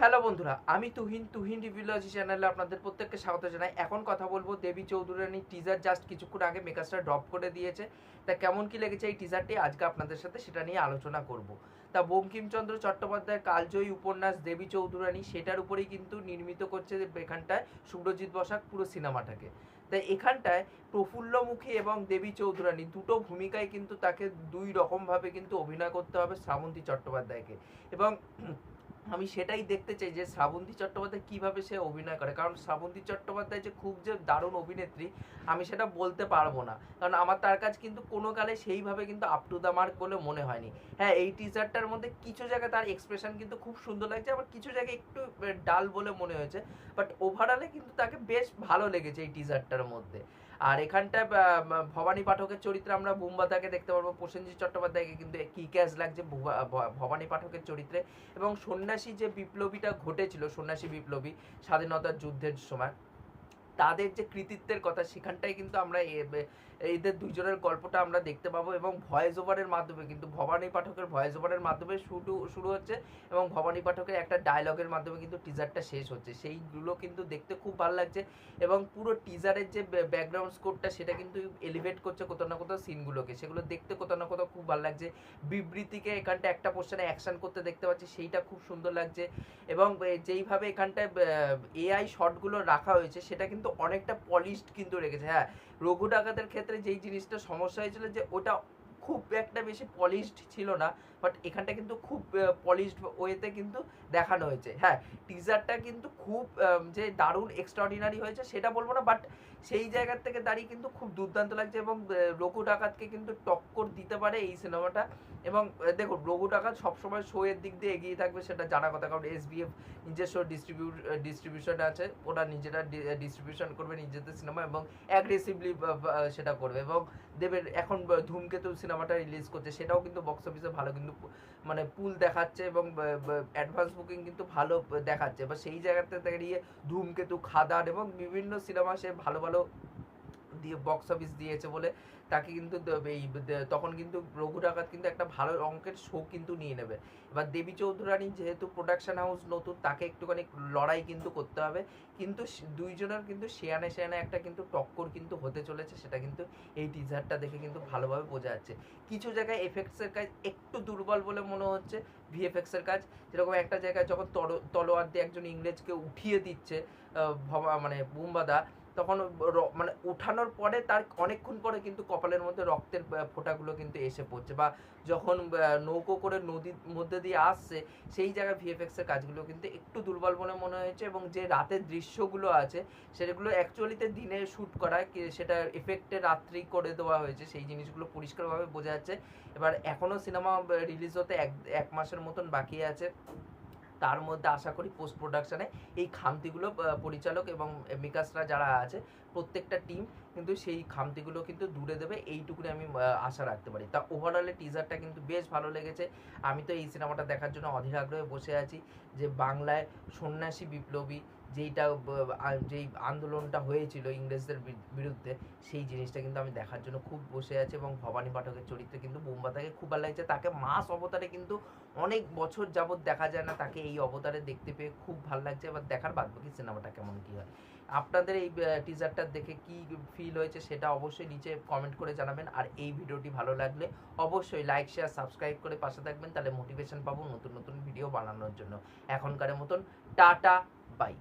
Hello বন্ধুরা, আমি তুহিন তুহিন রিভিউলজি চ্যানেলে আপনাদের প্রত্যেককে স্বাগত জানাই। এখন কথা বলব দেবী চৌধুরানী টিজার জাস্ট কিছুক্ষণ আগে মেকাসটা ড্রপ করে দিয়েছে। তা কেমন কি লেগেছে এই টিজারটি আজকে আপনাদের সাথে সেটা নিয়ে আলোচনা করব। তা বঙ্কিমচন্দ্র চট্টোপাধ্যায়ের কালজয়ী উপন্যাস দেবী চৌধুরানী, সেটার উপরেই কিন্তু নির্মিত করছে এখানটায় সুব্রজিৎ বসাক পুরো সিনেমাটাকে। তাই এখানটায় প্রফুল্লমুখী এবং দেবী চৌধুরানী দুটো ভূমিকায় কিন্তু তাকে দুই রকমভাবে কিন্তু অভিনয় করতে হবে শ্রাবন্তী চট্টোপাধ্যায়কে। এবং আমি সেটাই দেখতে চাই যে শ্রাবন্তী চট্টোপাধ্যায় কীভাবে সে অভিনয় করে। কারণ শ্রাবন্তী চট্টোপাধ্যায় যে খুব যে দারুণ অভিনেত্রী, আমি সেটা বলতে পারব না। কারণ আমার তার কাছে কিন্তু কোনো কালে সেইভাবে কিন্তু আপ টু দ্য মার্ক বলে মনে হয়নি। হ্যাঁ এই টিজারটার মধ্যে কিছু জায়গায় তার এক্সপ্রেশন কিন্তু খুব সুন্দর লাগছে, আবার কিছু জায়গায় একটু ডাল বলে মনে হয়েছে। বাট ওভারঅলে কিন্তু তাকে বেশ ভালো লেগেছে এই টিজারটার মধ্যে। আর এখানটা ভবানী পাঠকের চরিত্রে আমরা বুম্বাদাকে দেখতে পারব, প্রসেনজিৎ চট্টোপাধ্যায়কে কিন্তু কি ক্যাশ লাগছে ভবানী পাঠকের চরিত্রে। এবং সন্ন্যাসী যে বিপ্লবীটা ঘটেছিল, সন্ন্যাসী বিপ্লবী স্বাধীনতার যুদ্ধের সময় তাদের যে কৃতিত্বের কথা সেখানটাই কিন্তু আমরা এদের দুজনের গল্পটা আমরা দেখতে পাবো এবং ভয়েস ওভারের মাধ্যমে কিন্তু ভবানী পাঠকের ভয়েস ওভারের মাধ্যমে শুরু শুরু হচ্ছে এবং ভবানী পাঠকের একটা ডায়লগের মাধ্যমে কিন্তু টিজারটা শেষ হচ্ছে সেইগুলো কিন্তু দেখতে খুব ভালো লাগছে এবং পুরো টিজারের যে ব্যাকগ্রাউন্ড স্কোরটা সেটা কিন্তু এলিভেট করছে কোথাও না কোথাও সিনগুলোকে সেগুলো দেখতে কোথাও না কোথাও খুব ভালো লাগছে বিবৃতিকে এখানটা একটা পোর্শনে অ্যাকশন করতে দেখতে পাচ্ছি সেইটা খুব সুন্দর লাগছে এবং যেইভাবে এখানটায় এআই শটগুলো রাখা হয়েছে সেটা কিন্তু অনেকটা পলিশড কিন্তু রেখেছে। হ্যাঁ রঘু ডাকাতের ক্ষেত্রে যেই জিনিসটা সমস্যা হয়েছিল যে ওটা খুব একটা বেশি পলিশড ছিল না বাট এখানটা কিন্তু খুব পলিশড ওয়েতে কিন্তু দেখানো হয়েছে। হ্যাঁ টিজারটা কিন্তু খুব যে দারুণ এক্সট্রাঅর্ডিনারি হয়েছে সেটা বলব না বাট সেই জায়গার থেকে দাঁড়িয়ে কিন্তু খুব দুর্দান্ত লাগছে এবং রঘু ডাকাতকে কিন্তু টক্কর দিতে পারে এই সিনেমাটা। এবং দেখুন, রঘু ডাকাত সবসময় শো এর দিক দিয়ে এগিয়ে থাকবে সেটা জানা কথা, কারণ এস বি এফ নিজস্ব ডিস্ট্রিবিউট ডিস্ট্রিবিউশন আছে। ওরা নিজেরা ডিস্ট্রিবিউশন করবে নিজেদের সিনেমা এবং অ্যাগ্রেসিভলি সেটা করবে। এবং দেবের এখন ধূমকেতু সিনেমাটা রিলিজ করছে, সেটাও কিন্তু বক্স অফিসে ভালো কিন্তু মানে পুল দেখাচ্ছে এবং অ্যাডভান্স বুকিং কিন্তু ভালো দেখাচ্ছে। বা সেই জায়গাতে দাঁড়িয়ে ধূমকেতু, খাদান এবং বিভিন্ন সিনেমা সে ভালো ভালো দিয়ে বক্স অফিস দিয়েছে বলে তাকে কিন্তু এই তখন কিন্তু রঘু ডাকাত কিন্তু একটা ভালো অঙ্কের শো কিন্তু নিয়ে নেবে। এবার দেবী চৌধুরানী যেহেতু প্রোডাকশন হাউস নতুন, তাকে একটুখানি লড়াই কিন্তু করতে হবে। কিন্তু দুইজনের কিন্তু শেয়ানে শেয়ানে একটা কিন্তু টক্কর কিন্তু হতে চলেছে, সেটা কিন্তু এই টিজারটা দেখে কিন্তু ভালোভাবে বোঝা যাচ্ছে। কিছু জায়গায় এফেক্টসের কাজ একটু দুর্বল বলে মনে হচ্ছে ভিএফএক্স এর কাজ। যেরকম একটা জায়গায় যখন তলোয়ার দিয়ে একজন ইংরেজকে উঠিয়ে দিচ্ছে মানে বুম্বাদা তখন মানে উঠানোর পরে তার অনেকক্ষণ পরে কিন্তু কপালের মধ্যে রক্তের ফোঁটাগুলো কিন্তু এসে পড়ছে বা যখন নৌকো করে নদীর মধ্যে দিয়ে আসছে, সেই জায়গায় ভিএফএক্স এর কাজগুলো কিন্তু একটু দুর্বল বলে মনে হয়েছে এবং যে রাতের দৃশ্যগুলো আছে, সেগুলো অ্যাকচুয়ালিতে দিনে শ্যুট করা সেটা এফেক্টে রাত্রি করে দেওয়া হয়েছে, সেই জিনিসগুলো পরিষ্কারভাবে বোঝা যাচ্ছে। এবার এখনও সিনেমা রিলিজ হতে এক এক মাসের মতন বাকি আছে। তার মধ্যে আশা করি পোস্ট প্রোডাকশনে এই খামতিগুলো পরিচালক এবং মেকার্সরা যারা আছে, প্রত্যেকটা টিম কিন্তু সেই খামতিগুলো কিন্তু দূরে দেবে, এইটুকুনি আমি আশা রাখতে পারি। তা ওভারঅলে টিজারটা কিন্তু বেশ ভালো লেগেছে। আমি তো এই সিনেমাটা দেখার জন্য অধীর আগ্রহে বসে আছি যে বাংলায় সন্ন্যাসী বিপ্লবী যেইটা যেই আন্দোলনটা হয়েছিল ইংরেজদের বিরুদ্ধে, সেই জিনিসটা কিন্তু আমি দেখার জন্য খুব বসে আছি এবং ভবানী পাঠকের চরিত্রে কিন্তু বোম্বাতাকে খুব ভালো লাগছে। তাকে মাস অবতারে কিন্তু অনেক বছর যাবৎ দেখা যায় না, তাকে এই অবতারে দেখতে পেয়ে খুব ভালো লাগছে। এবার দেখার বাদ বাকি সিনেমাটা কেমন কি হয়? আপনাদের এই টিজারটা দেখে কি ফিল হয়েছে সেটা অবশ্যই নিচে কমেন্ট করে জানাবেন। আর এই ভিডিওটি ভালো লাগলে অবশ্যই লাইক শেয়ার সাবস্ক্রাইব করে পাশে থাকবেন। তাহলে মোটিভেশন পাবো নতুন নতুন ভিডিও বানানোর জন্য। এখনকার মতন টাটা বাই